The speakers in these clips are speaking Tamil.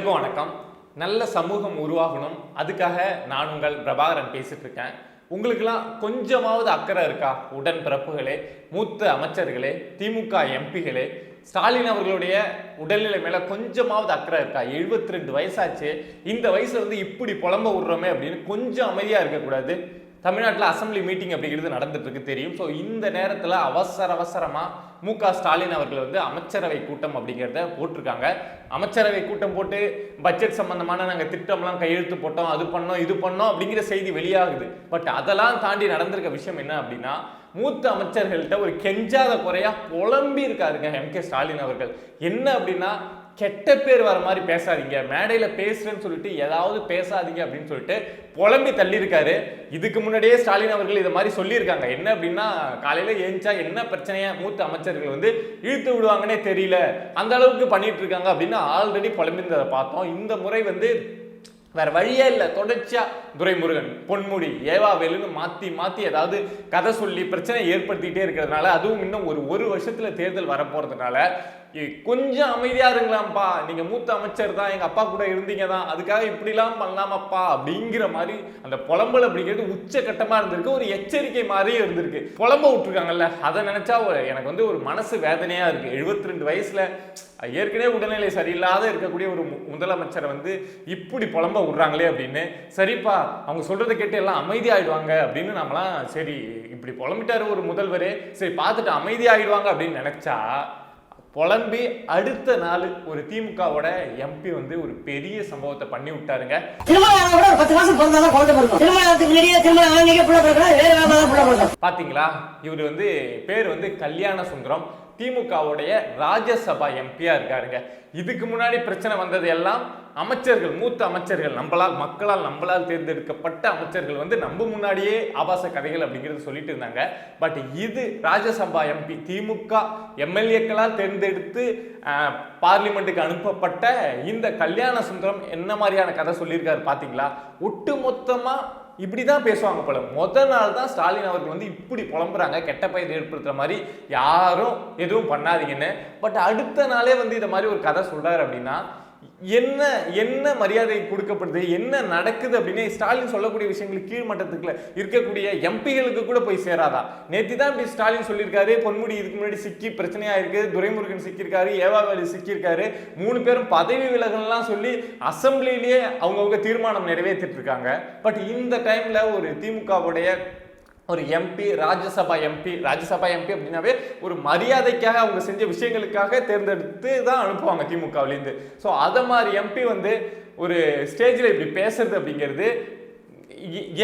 அனைவருக்கும் வணக்கம். நல்ல சமூகம் உருவாகணும். அதுக்காக நான் உங்கள் பிரபாகரன் பேசிட்டு இருக்கேன் உங்களுக்கெல்லாம் கொஞ்சமாவது அக்கறை இருக்கா? உடன் பிறப்புகளே மூத்த அமைச்சர்களே திமுக எம்பிகளே ஸ்டாலின் அவர்களுடைய உடல்நிலை மேலே கொஞ்சமாவது அக்கறை இருக்கா? 72 ரெண்டு வயசாச்சு. இந்த வயசுல வந்து இப்படி புலம்ப விடுறோமே அப்படின்னு கொஞ்சம் அமைதியாக இருக்கக்கூடாது. தமிழ்நாட்டில் அசெம்பிளி மீட்டிங் அப்படிங்கிறது நடந்துட்டு இருக்கு தெரியும். ஸோ இந்த நேரத்தில் அவசர அவசரமாக மு க ஸ்டாலின் அவர்கள் வந்து அமைச்சரவை கூட்டம் அப்படிங்கிறத போட்டிருக்காங்க. அமைச்சரவை கூட்டம் போட்டு பட்ஜெட் சம்பந்தமான நாங்கள் திட்டம்லாம் கையெழுத்து போட்டோம் அது பண்ணோம் இது பண்ணோம் அப்படிங்கிற செய்தி வெளியாகுது. பட் அதெல்லாம் தாண்டி நடந்திருக்க விஷயம் என்ன அப்படின்னா மூத்த அமைச்சர்கள்ட்ட ஒரு கெஞ்சாத குறையா புலம்பி இருக்காருங்க எம் கே ஸ்டாலின் அவர்கள். என்ன அப்படின்னா கெட்ட பேர் வர மாதிரி பேசாதீங்க. மேடையில் பேசுறேன்னு சொல்லிட்டு ஏதாவது பேசாதீங்க அப்படின்னு சொல்லிட்டு புலம்பி தள்ளியிருக்காரு. இதுக்கு முன்னாடியே ஸ்டாலின் அவர்கள் இதை மாதிரி சொல்லியிருக்காங்க. என்ன அப்படின்னா காலையில் ஏஞ்சா என்ன பிரச்சனையா மூத்த அமைச்சர்கள் வந்து இழுத்து விடுவாங்கன்னே தெரியல. அந்த அளவுக்கு பண்ணிட்டு இருக்காங்க அப்படின்னு ஆல்ரெடி புலம்பிருந்ததை பார்த்தோம். இந்த முறை வந்து வேற வழியே இல்லை. தொடர்ச்சியா துரைமுருகன் பொன்முடி ஏவாவேலுன்னு மாத்தி மாத்தி ஏதாவது கதை சொல்லி பிரச்சனை ஏற்படுத்திட்டே இருக்கிறதுனால அதுவும் இன்னும் ஒரு ஒரு வருஷத்துல தேர்தல் வரப்போறதுனால கொஞ்சம் அமைதியா இருங்களாம்ப்பா. நீங்க மூத்த அமைச்சர் தான் எங்க அப்பா கூட இருந்தீங்க தான். அதுக்காக இப்படிலாம் பண்ணலாமாப்பா அப்படிங்கிற மாதிரி அந்த புலம்பல் அப்படிங்கிறது உச்சகட்டமா இருந்திருக்கு. ஒரு எச்சரிக்கை மாதிரியே இருந்திருக்கு. புலம்ப விட்டுருக்காங்கல்ல அதை நினைச்சா எனக்கு வந்து ஒரு மனசு வேதனையா இருக்கு. 72 ரெண்டு வயசுல ஏற்கனவே உடல்நிலை சரியில்லாத இருக்கக்கூடிய ஒரு மு- முதலமைச்சரை வந்து இப்படி புலம்ப விடுறாங்களே அப்படின்னு சரிப்பா அவங்க சொல்றதை கேட்டு எல்லாம் அமைதியாயிடுவாங்க அப்படின்னு நம்மளாம் சரி இப்படி புலம்பிட்டாரு ஒரு முதல்வரே சரி பார்த்துட்டு அமைதியாயிடுவாங்க அப்படின்னு நினைச்சா புலம்பி அடுத்த நாள் ஒரு திமுகவோட எம்பி வந்து ஒரு பெரிய சம்பவத்தை பண்ணி விட்டாருங்க. பாத்தீங்களா? இவர் வந்து பேர் வந்து கல்யாண சுந்தரம் திமுகவுடைய ராஜ்யசபா எம்பியா இருக்காருங்க. இதுக்கு முன்னாடி பிரச்சனை வந்தது எல்லாம் அமைச்சர்கள் மூத்த அமைச்சர்கள் நம்மளால் மக்களால் நம்மளால் தேர்ந்தெடுக்கப்பட்ட அமைச்சர்கள் வந்து நம்ம முன்னாடியே ஆபாச கதைகள் அப்படிங்கிறது சொல்லிட்டு இருந்தாங்க. பட் இது ராஜ்யசபா எம்பி திமுக எம்எல்ஏக்களால் தேர்ந்தெடுத்து பார்லிமெண்ட்டுக்கு அனுப்பப்பட்ட இந்த கல்யாண சுந்தரம் என்ன மாதிரியான கதை சொல்லியிருக்காரு பார்த்தீங்களா? ஒட்டு மொத்தமாக இப்படி தான் பேசுவாங்க போல. முத நாள் தான் ஸ்டாலின் அவர்கள் வந்து இப்படி புலம்புறாங்க. கெட்ட பயிர் ஏற்படுத்துகிற மாதிரி யாரும் எதுவும் பண்ணாதீங்கன்னு. பட் அடுத்த நாளே வந்து இதை மாதிரி ஒரு கதை சொல்கிறார் அப்படின்னா என்ன என்ன மரியாதை கொடுக்கப்படுது என்ன நடக்குது அப்படின்னு ஸ்டாலின் சொல்லக்கூடிய விஷயங்கள் கீழ்மட்டத்துக்குள்ள இருக்கக்கூடிய எம்பிகளுக்கு கூட போய் சேராதா? நேத்தி தான் இப்படி ஸ்டாலின் சொல்லியிருக்காரு பொன்முடி இதுக்கு முன்னாடி சிக்கி பிரச்சனையா இருக்கு துரைமுருகன் சிக்கியிருக்காரு ஏவாவேலு சிக்கியிருக்காரு மூணு பேரும் பதவி விலகலாம் சொல்லி அசம்பிளிலேயே அவங்கவுங்க தீர்மானம் நிறைவேற்றிட்டு இருக்காங்க. பட் இந்த டைம்ல ஒரு திமுகவுடைய ஒரு MP Rajya Sabha MP Rajya Sabha MP அப்படின்னாவே ஒரு மரியாதைக்காக அவங்க செஞ்ச விஷயங்களுக்காக தேர்ந்தெடுத்து தான் அனுப்புவாங்க திமுகவிலேருந்து. ஸோ அதை மாதிரி எம்பி வந்து ஒரு ஸ்டேஜில் இப்படி பேசுறது அப்படிங்கிறது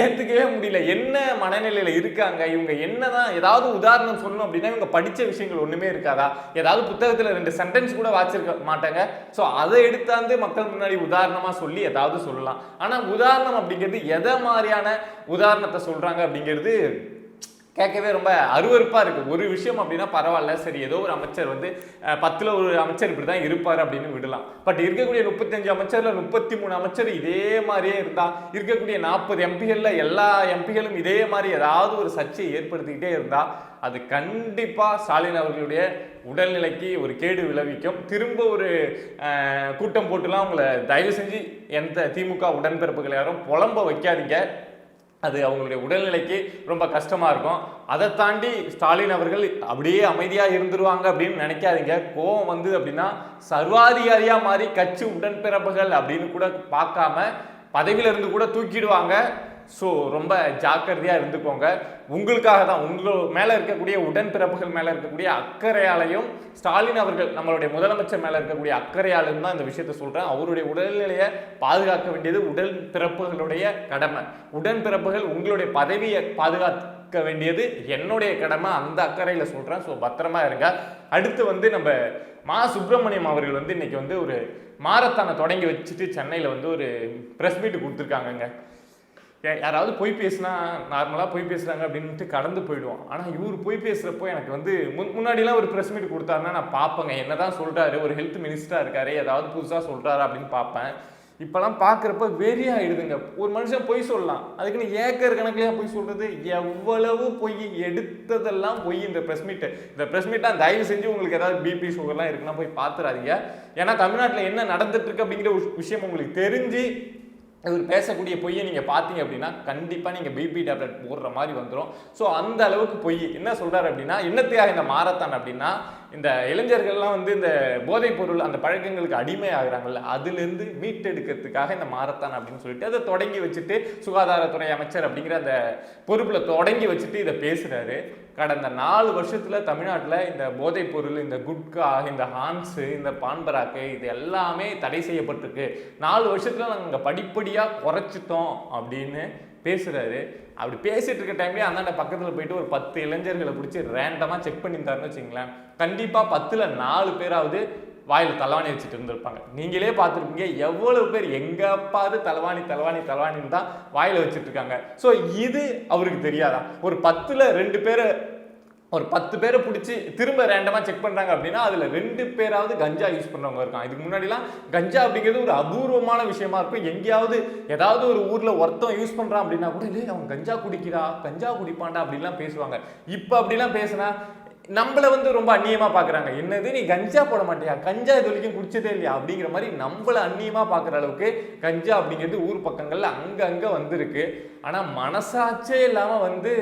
ஏற்றுக்கவே முடியல. என்ன மனநிலையில் இருக்காங்க? இவங்க என்னதான் ஏதாவது உதாரணம் சொல்லணும் அப்படின்னா இவங்க படித்த விஷயங்கள் ஒன்றுமே இருக்காதா? ஏதாவது புத்தகத்தில் ரெண்டு சென்டென்ஸ் கூட வாச்சிருக்க மாட்டாங்க. ஸோ அதை எடுத்தாந்து மக்கள் முன்னாடி உதாரணமாக சொல்லி ஏதாவது சொல்லலாம். ஆனால் உதாரணம் அப்படிங்கிறது எதை மாதிரியான உதாரணத்தை சொல்கிறாங்க அப்படிங்கிறது கேட்கவே ரொம்ப அருவறுப்பாக இருக்குது ஒரு விஷயம் அப்படின்னா பரவாயில்ல சரி ஏதோ ஒரு அமைச்சர் வந்து பத்தில் ஒரு அமைச்சர் இப்படி தான் இருப்பார் அப்படின்னு விடலாம். பட் இருக்கக்கூடிய முப்பத்தஞ்சு அமைச்சரில் முப்பத்தி மூணு அமைச்சர் இதே மாதிரியே இருந்தால் இருக்கக்கூடிய நாற்பது எம்பிகளில் எல்லா எம்பிகளும் இதே மாதிரி ஏதாவது ஒரு சர்ச்சையை ஏற்படுத்திக்கிட்டே இருந்தால் அது கண்டிப்பாக ஸ்டாலின் அவர்களுடைய உடல்நிலைக்கு ஒரு கேடு விளைவிக்கும். திரும்ப ஒரு கூட்டம் போட்டுலாம் அவங்கள தயவு செஞ்சு எந்த திமுக உடன்பிறப்புகள் யாரும் புலம்ப வைக்காதீங்க. அது அவங்களுடைய உடல்நிலைக்கு ரொம்ப கஷ்டமாக இருக்கும். அதை தாண்டி ஸ்டாலின் அவர்கள் அப்படியே அமைதியாக இருந்துருவாங்க அப்படின்னு நினைக்காதீங்க. கோவம் வந்து அப்படின்னா சர்வாதிகாரியாக மாறி கட்சி உடன்பிறப்புகள் அப்படின்னு கூட பார்க்காம பதவியிலிருந்து கூட தூக்கிடுவாங்க. ஸோ ரொம்ப ஜாக்கிரதையாக இருந்துக்கோங்க. உங்களுக்காக தான் உங்கள் மேலே இருக்கக்கூடிய உடன்பிறப்புகள் மேலே இருக்கக்கூடிய அக்கறையாலையும் ஸ்டாலின் அவர்கள் நம்மளுடைய முதலமைச்சர் மேலே இருக்கக்கூடிய அக்கறையாலும் தான் இந்த விஷயத்த சொல்கிறேன் அவருடைய உடல்நிலையை பாதுகாக்க வேண்டியது உடல் பிறப்புகளுடைய கடமை. உடன்பிறப்புகள் உங்களுடைய பதவியை பாதுகாக்க வேண்டியது என்னுடைய கடமை அந்த அக்கறையில் சொல்கிறேன் ஸோ பத்திரமா இருங்க. அடுத்து வந்து நம்ம மா சுப்பிரமணியம் அவர்கள் வந்து இன்னைக்கு வந்து ஒரு மாரத்தானை தொடங்கி வச்சுட்டு சென்னையில் வந்து ஒரு ப்ரெஸ் மீட் கொடுத்துருக்காங்கங்க. யாராவது பொய் பேசினா நார்மலாக பொய் பேசுகிறாங்க அப்படின்ட்டு கடந்து போயிடுவோம் ஆனால் இவர் பொய் பேசுகிறப்போ எனக்கு வந்து முன் முன்னாடிலாம் ஒரு ப்ரெஸ் மீட் கொடுத்தாருன்னா நான் பார்ப்பேங்க. என்னதான் சொல்கிறாரு ஒரு ஹெல்த் மினிஸ்டராக இருக்காரு ஏதாவது புதுசாக சொல்கிறாரு அப்படின்னு பார்ப்பேன். இப்போலாம் பார்க்குறப்ப வெறி ஆகிடுதுங்க ஒரு மனுஷன் பொய் சொல்லலாம். அதுக்குன்னு ஏக்கர் கணக்குலையா பொய் சொல்கிறது எவ்வளவு பொய் எடுத்ததெல்லாம் பொய் இந்த ப்ரெஸ் மீட்டு இந்த ப்ரெஸ் மீட்டாக தயவு செஞ்சு உங்களுக்கு ஏதாவது பிபி சுகர்லாம் இருக்குன்னா போய் பார்த்துறாதீங்க. ஏன்னா தமிழ்நாட்டில் என்ன நடந்துட்டுருக்கு அப்படிங்கிற ஒரு விஷயம் உங்களுக்கு தெரிஞ்சு இவர் பேசக்கூடிய பொய்யை நீங்கள் பார்த்தீங்க அப்படின்னா கண்டிப்பாக நீங்கள் பிபி டேப்லெட் போடுற மாதிரி வந்துடும் ஸோ அந்த அளவுக்கு பொய். என்ன சொல்கிறாரு அப்படின்னா என்னத்தையாக இந்த மாரத்தான் அப்படின்னா இந்த இளைஞர்கள்லாம் வந்து இந்த போதைப் பொருள் அந்த பழக்கங்களுக்கு அடிமை ஆகுறாங்கல்ல அதுலேருந்து மீட்டெடுக்கிறதுக்காக இந்த மாரத்தான் அப்படின்னு சொல்லிட்டு அதை தொடங்கி வச்சுட்டு சுகாதாரத்துறை அமைச்சர் அப்படிங்கிற அந்த பொறுப்பில் தொடங்கி வச்சுட்டு இதை பேசுகிறாரு கடந்த நாலு வருஷத்தில் தமிழ்நாட்டில் இந்த போதைப் பொருள் இந்த குட்கா இந்த ஹான்ஸு இந்த பான்பராக்கு இது எல்லாமே தடை செய்யப்பட்டிருக்கு. நாலு வருஷத்தில் நாங்கள் படிப்படியாக குறைச்சிட்டோம் அப்படின்னு பேசுகிறாரு அப்படி பேசிட்டு இருக்க டைம்லேயே அந்தாண்ட பக்கத்தில் போயிட்டு ஒரு பத்து இளைஞர்களை பிடிச்சி ரேண்டமாக செக் பண்ணியிருந்தாருன்னு வச்சுங்களேன் கண்டிப்பாக பத்தில் நாலு பேராவது வாயில் தலைவாணி வச்சுட்டு இருந்திருப்பாங்க. நீங்களே பார்த்துருப்பீங்க எவ்வளவு பேர் எங்கே பாரு தலைவாணி தலைவாணி தலைவாணின்னு தான் வாயில் வச்சுட்டு இருக்காங்க. ஸோ இது அவருக்கு தெரியாதா? ஒரு பத்தில் ரெண்டு பேரை ஒரு பத்து பேரை பிடிச்சி திரும்ப ரேண்டமாக செக் பண்ணுறாங்க அப்படின்னா அதில் ரெண்டு பேராவது கஞ்சா யூஸ் பண்ணுறவங்க இருக்காங்க. இதுக்கு முன்னாடிலாம் கஞ்சா அப்படிங்கிறது ஒரு அபூர்வமான விஷயமா இருக்கும். எங்கேயாவது ஏதாவது ஒரு ஊரில் ஒருத்தன் யூஸ் பண்ணுறான் அப்படின்னா கூட இல்லை அவன் கஞ்சா குடிக்கிறா கஞ்சா குடிப்பான்டா அப்படிலாம் பேசுவாங்க. இப்போ அப்படிலாம் பேசுனா நம்மள வந்து ரொம்ப அந்நியமாக பார்க்குறாங்க என்னது? நீ கஞ்சா போட மாட்டியா? கஞ்சா இது வரைக்கும் குடிச்சதே இல்லையா? அப்படிங்கிற மாதிரி நம்மளை அந்நியமாக பார்க்குற அளவுக்கு கஞ்சா அப்படிங்கிறது ஊர் பக்கங்களில் அங்கங்கே வந்திருக்கு. ஆனால் மனசாட்சே இல்லாமல் வந்து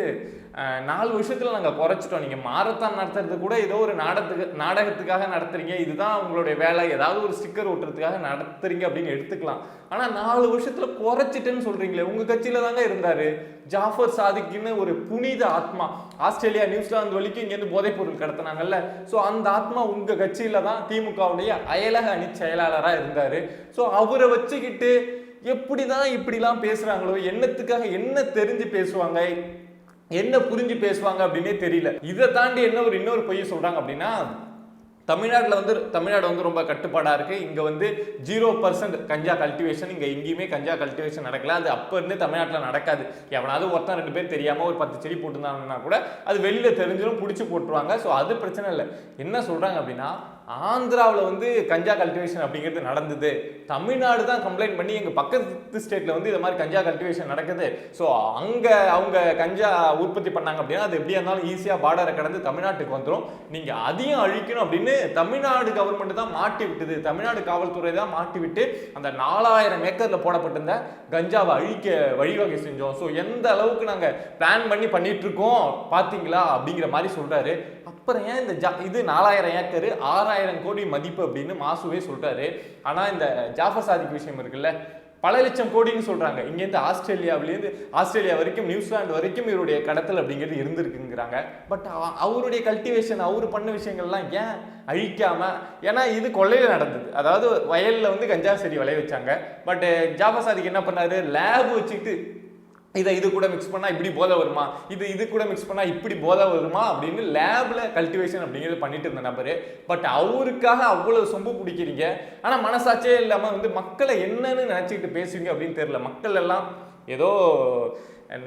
நாலு வருஷத்தில் நாங்கள் குறைச்சிட்டோம். நீங்கள் மாரத்தான் நடத்துறது கூட ஏதோ ஒரு நாடகத்துக்கு நாடகத்துக்காக நடத்துறீங்க. இதுதான் உங்களுடைய வேலை. ஏதாவது ஒரு ஸ்டிக்கர் ஓட்டுறதுக்காக நடத்துறீங்க அப்படின்னு எடுத்துக்கலாம். ஆனால் நாலு வருஷத்தில் குறைச்சிட்டேன்னு சொல்கிறீங்களே உங்கள் கட்சியில் தாங்க இருந்தார். ஜாஃபர் சாதிக்குன்னு ஒரு புனித ஆத்மா. ஆஸ்திரேலியா நியூசிலாந்து வரைக்கும் இங்கேருந்து போதைப் பொருள் கடத்தினாங்கல்ல. ஸோ அந்த ஆத்மா உங்கள் கட்சியில் தான் திமுகவுடைய அயலக அணி செயலாளராக இருந்தார். ஸோ அவரை வச்சுக்கிட்டு எப்படி தான் இப்படிலாம் பேசுகிறாங்களோ என்னத்துக்காக என்ன தெரிஞ்சு பேசுவாங்க என்ன புரிஞ்சு பேசுவாங்க அப்படின்னே தெரியல. இதை தாண்டி என்ன ஒரு இன்னொரு பொய் சொல்கிறாங்க அப்படின்னா தமிழ்நாட்டில் வந்து தமிழ்நாடு வந்து ரொம்ப கட்டுப்பாடாக இருக்குது இங்கே வந்து ஜீரோ பர்சன்ட் கஞ்சா கல்டிவேஷன் இங்கே எங்கேயுமே கஞ்சா கல்டிவேஷன் நடக்கல. அது அப்போ இருந்து தமிழ்நாட்டில் நடக்காது. எவனாவது ஒருத்தன் ரெண்டு பேர் தெரியாமல் ஒரு பத்து செடி போட்டுருந்தாங்கன்னா கூட அது வெளியில் தெரிஞ்சிடும் பிடிச்சி போட்டுருவாங்க. ஸோ அது பிரச்சனை இல்லை. என்ன சொல்கிறாங்க அப்படின்னா ஆந்திராவில் வந்து கஞ்சா கல்டிவேஷன் அப்படிங்கிறது நடந்தது. தமிழ்நாடு தான் கம்ப்ளைண்ட் பண்ணி எங்கள் பக்கத்து ஸ்டேட்டில் வந்து இது மாதிரி கஞ்சா கல்டிவேஷன் நடக்குது. ஸோ அங்கே அவங்க கஞ்சா உற்பத்தி பண்ணாங்க அப்படின்னா அது எப்படியா இருந்தாலும் ஈஸியாக பார்டரை கடந்து தமிழ்நாட்டுக்கு வந்துடும் நீங்கள் அதையும் அழிக்கணும் அப்படின்னு தமிழ்நாடு கவர்மெண்ட் தான் மாட்டி விட்டது. தமிழ்நாடு காவல்துறை தான் மாட்டி விட்டு அந்த நாலாயிரம் ஏக்கரில் போடப்பட்டிருந்த கஞ்சாவை அழிக்க வழிவகை செஞ்சோம். ஸோ எந்த அளவுக்கு நாங்கள் பிளான் பண்ணி பண்ணிட்டு இருக்கோம் பார்த்தீங்களா அப்படிங்கிற மாதிரி சொல்கிறாரு அப்புறம் ஏன் இந்த ஜா இது நாலாயிரம் ஏக்கர் ஆறாயிரம் கோடி மதிப்பு அப்படின்னு மாசுவே சொல்கிறாரு ஆனால் இந்த ஜாஃபர் சாதிக் விஷயம் இருக்குல்ல? பல லட்சம் கோடின்னு சொல்கிறாங்க இங்கேருந்து ஆஸ்திரேலியாவிலேருந்து ஆஸ்திரேலியா வரைக்கும் நியூசிலாந்து வரைக்கும் இவருடைய கடத்தல் அப்படிங்கிறது இருந்திருக்குங்கிறாங்க. பட் அவருடைய கல்டிவேஷன் அவர் பண்ண விஷயங்கள்லாம் ஏன் அழிக்காமல் ஏன்னா இது கொள்ளையில் நடந்தது. அதாவது வயலில் வந்து கஞ்சா செடி விளைய வச்சாங்க. பட் ஜாஃபர் சாதிக் என்ன பண்ணாரு? லேப் வச்சுக்கிட்டு இதை இது கூட மிக்ஸ் பண்ணால் இப்படி போதை வருமா? இது இது கூட மிக்ஸ் பண்ணால் இப்படி போதை வருமா? அப்படின்னு லேபில் கல்டிவேஷன் அப்படிங்கிறது பண்ணிட்டு இருந்த நபர். பட் அவருக்காக அவ்வளோ சொம்பு பிடிக்கிறீங்க. ஆனால் மனசாட்சியே இல்லாமல் வந்து மக்களை என்னன்னு நினச்சிக்கிட்டு பேசுவீங்க அப்படின்னு தெரில மக்கள் எல்லாம் ஏதோ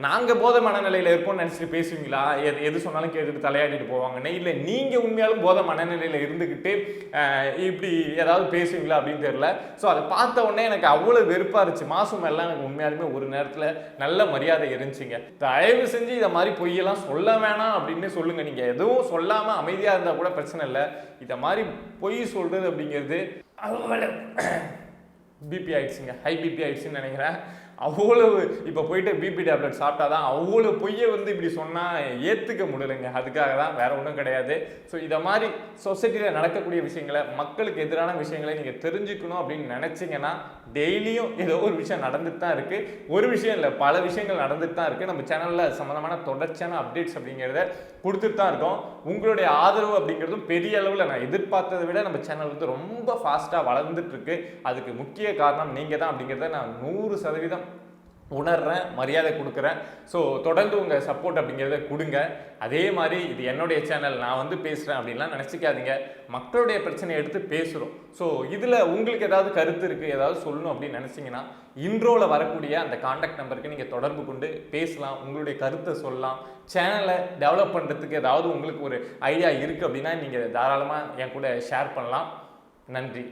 நாங்கள் போதை மனநிலையில் இருப்போம்னு நினச்சிட்டு பேசுவீங்களா? எது எது சொன்னாலும் கேட்டுட்டு தலையாடிட்டு போவாங்கன்னு. இல்லை நீங்கள் உண்மையாலும் போதை மனநிலையில் இருந்துக்கிட்டு இப்படி ஏதாவது பேசுவீங்களா அப்படின்னு தெரியல. ஸோ அதை பார்த்த உடனே எனக்கு அவ்வளோ வெறுப்பாக இருந்துச்சு. மாசம் எல்லாம் எனக்கு உண்மையாலுமே ஒரு நேரத்தில் நல்ல மரியாதை இருந்துச்சுங்க. தயவு செஞ்சு இதை மாதிரி பொய்யெல்லாம் சொல்ல வேணாம் அப்படின்னு சொல்லுங்கள் நீங்கள் எதுவும் சொல்லாமல் அமைதியாக இருந்தால் கூட பிரச்சனை இல்லை. இதை மாதிரி பொய் சொல்கிறது அப்படிங்கிறது அவ்வளோ பிபி ஆயிடுச்சுங்க. ஹை பிபி ஆயிடுச்சுன்னு நினைக்கிறேன். அவ்வளவு இப்போ போயிட்டு பிபி டேப்லெட் சாப்பிட்டா தான் அவ்வளோ பொய்யை வந்து இப்படி சொன்னால் ஏற்றுக்க முடியலைங்க. அதுக்காக தான் வேற ஒன்றும் கிடையாது. ஸோ இதை மாதிரி சொசைட்டியில் நடக்கக்கூடிய விஷயங்களை மக்களுக்கு எதிரான விஷயங்களை நீங்கள் தெரிஞ்சுக்கணும் அப்படின்னு நினச்சிங்கன்னா டெய்லியும் ஏதோ ஒரு விஷயம் நடந்துட்டு தான் இருக்குது ஒரு விஷயம் இல்லை பல விஷயங்கள் நடந்துட்டு தான் இருக்குது நம்ம சேனலில் சம்மந்தமான தொடர்ச்சியான அப்டேட்ஸ் அப்படிங்கிறத கொடுத்துட்டு தான் இருக்கோம். உங்களுடைய ஆதரவு அப்படிங்கிறதும் பெரிய அளவில் நான் எதிர்பார்த்ததை விட நம்ம சேனல் வந்து ரொம்ப ஃபாஸ்ட்டாக வளர்ந்துட்டு இருக்கு. அதுக்கு முக்கிய காரணம் நீங்கள் தான் அப்படிங்கிறத நான் நூறு சதவீதம் உணர்றேன் மரியாதை கொடுக்குறேன். ஸோ தொடர்ந்து உங்கள் சப்போர்ட் அப்படிங்கிறத கொடுங்க. அதே மாதிரி இது என்னுடைய சேனல் நான் வந்து பேசுகிறேன் அப்படின்லாம் நினச்சிக்காதீங்க. மக்களுடைய பிரச்சனையை எடுத்து பேசுகிறோம் ஸோ இதில் உங்களுக்கு ஏதாவது கருத்து இருக்குது ஏதாவது சொல்லணும் அப்படின்னு நினச்சிங்கன்னா இன்ட்ரோவில் வரக்கூடிய அந்த காண்டாக்ட் நம்பருக்கு நீங்கள் தொடர்பு கொண்டு பேசலாம் உங்களுடைய கருத்தை சொல்லலாம். சேனலை டெவலப் பண்ணுறதுக்கு ஏதாவது உங்களுக்கு ஒரு ஐடியா இருக்குது அப்படின்னா நீங்கள் தாராளமாக என் கூட ஷேர் பண்ணலாம். நன்றி.